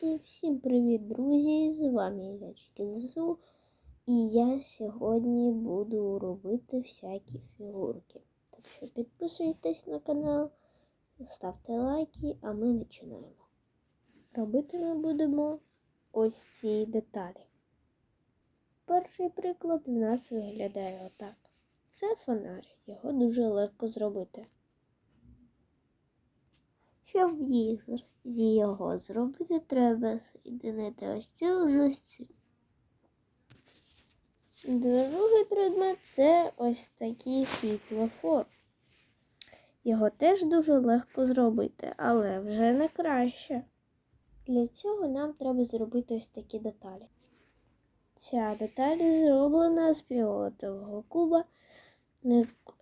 І всім привіт, друзі! З вами Ілячки ЗСУ. І я сьогодні буду робити всякі фігурки. Так що підписуйтесь на канал, ставте лайки, а ми починаємо. Робити ми будемо ось ці деталі. Перший приклад в нас виглядає отак. Це фонарь, його дуже легко зробити. Щоб їх, його зробити, треба соєдинити ось цю з. Другий предмет це ось такий світлофор. Його теж дуже легко зробити, але вже не краще. Для цього нам треба зробити ось такі деталі. Ця деталь зроблена з фіолетового куба,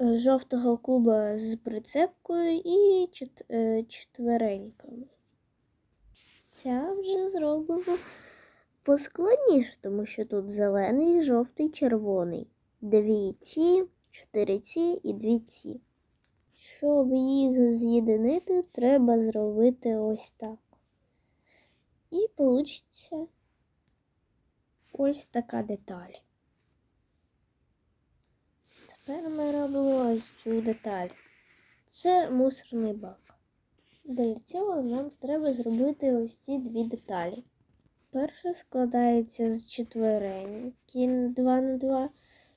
жовтого куба з прицепкою і е, четвереньками. Ця вже зроблена поскладніше, тому що тут зелений, жовтий, червоний. Дві ці, чотири ці і дві ці. Щоб їх з'єдинити, треба зробити ось так. І вийде ось така деталь. Тепер ми робимо ось цю деталь. Це мусорний бак. Для цього нам треба зробити ось ці дві деталі. Перша складається з четвереньки 2 на 2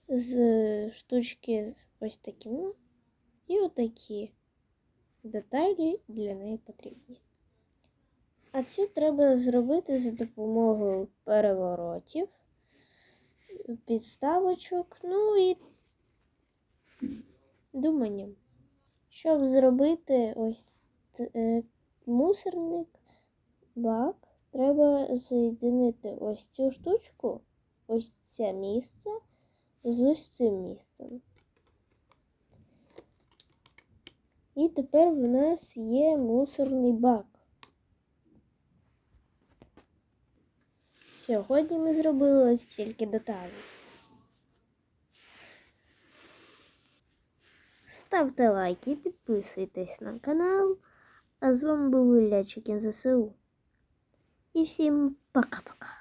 з штучки з ось такими. І отакі деталі для неї потрібні. А цю треба зробити за допомогою переворотів, підставочок, ну і думанням. Щоб зробити ось е, мусорник, бак, треба з'єднати ось цю штучку, ось це місце з ось цим місцем. І тепер в нас є мусорний бак. Сьогодні ми зробили ось тільки деталі. Ставте лайки, підписуйтесь на канал. А з вами був Ілля Чекін ЗСУ. І всім пока-пока.